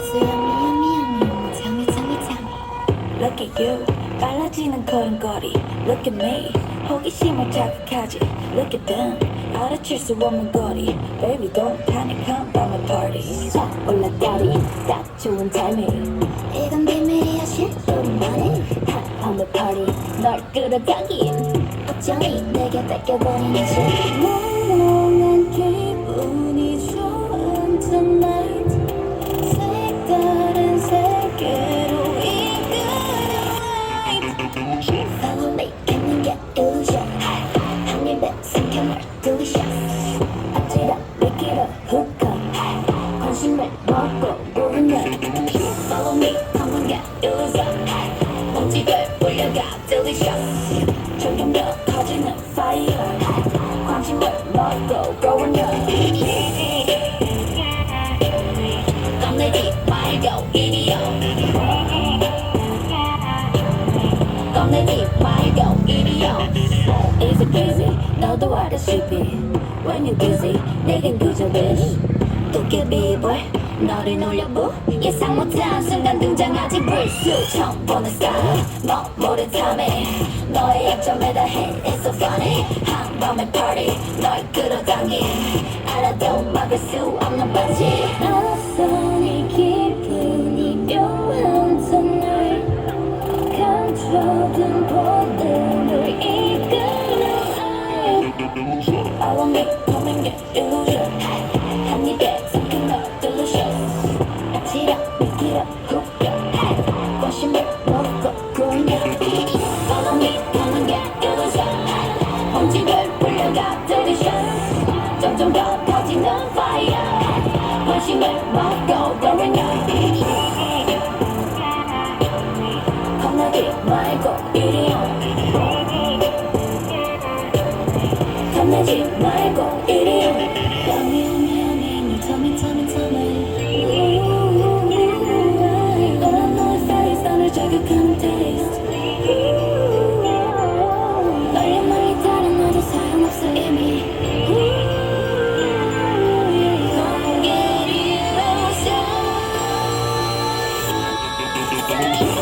So yummy, yummy, yummy. Tell me, tell me, tell me. Look at you 빨라지는 걸음걸이 Look at me 호기심을 자극하지 Look at them 알아챌 수 없는 거리 Baby don't panic come by my party 싹 올라다리 딱 좋은 타이밍 이건 비밀이야. 우리만의 hot on the party 널 끌어당긴 어쩌니 내게 뺏겨버리는 지 몽롱 입에 삼켜 널 delicious. 아찔한 느끼를 훅커 관심을 먹고 모르는 Follow me, come and get illusion. 먼지들 불려가 delicious. 점점 더 커지는 fire 관심을 먹고 going up 겁내지 말고 이리요. 겁내지 말고 이리요. Easy peasy 너도 알다시피 When you busy 내겐 그저 wish 도깨비 boy 너를 놀려보 예상 못한 순간 등장하지 불쑥 처음 보는 스타일 뭐 모른 탐에 너의 약점에 다해 It's so funny. 한밤의 party 널 끌어당긴 알아도 막을 수 없는 반지 감춰둔 본능을 이끄는 eye Follow me come and get illusion 한 입에 삼킨 널 delicious 아치라 미끼라 훅겨 관심을 먹고 up Follow me come and get illusion 먼지를 불려가 delicious 점점 더 커지는 fire 관심을 먹고 going up 겁내지 말고 이리 자극하는 taste 너의 말이 다른 너도 소용없어 이미 Come